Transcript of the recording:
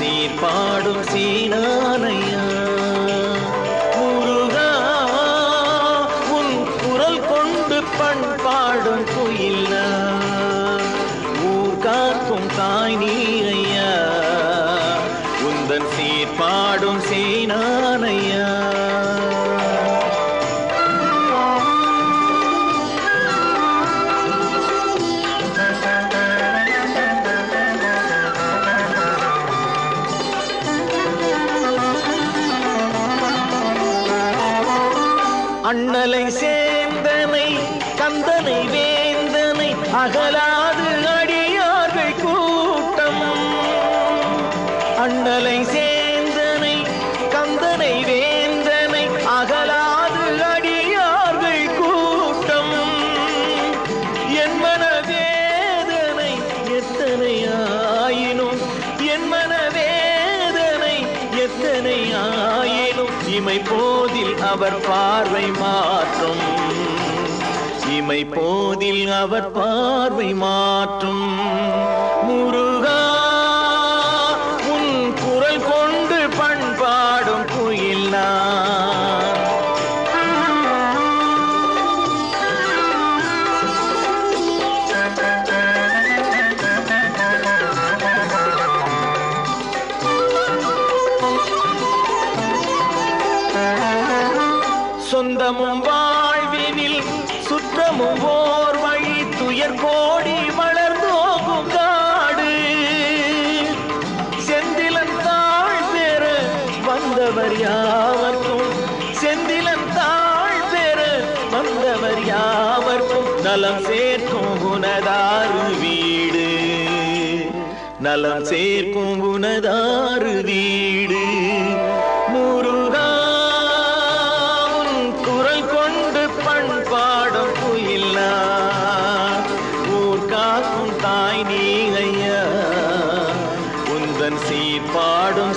சீர்பாடும் சீனானையா. முருகா உன் குரல் கொண்டு பண்பாடும் குயில். ஊர் காக்கும் தாய் நீரையா. ஐயா உந்தன் சீர்பாடும் சீனானையா. அண்ணலை சேர்ந்தனை கந்தனை வேந்தனை அகலாது அடியார்கள் கூட்டம். அண்ணலை சேர்ந்தனை கந்தனை வேந்தனை இமை போதில் அவர் பார்வை மாற்றும். இமை போதில் அவர் பார்வை மாற்றும். சொந்தமும் வாழ்வினில் சுற்றமும் ஓர் வழி துயர் கோடி வளர்ந்தோகும் காடு. செந்திலன் தாழ் பெற வந்தவர் யாவர்க்கும் செந்திலன் தாழ் பெற வந்தவர் யாவர்க்கும் நலம் சேர்க்கும் குணதாரு வீடு. நலம் சேர்க்கும் குணதாரு வீடு. பண் பாடும் புயில்லா ஊர்காக்கும் தாய் நீ ஐயா. உந்தன் சீர் பாடும்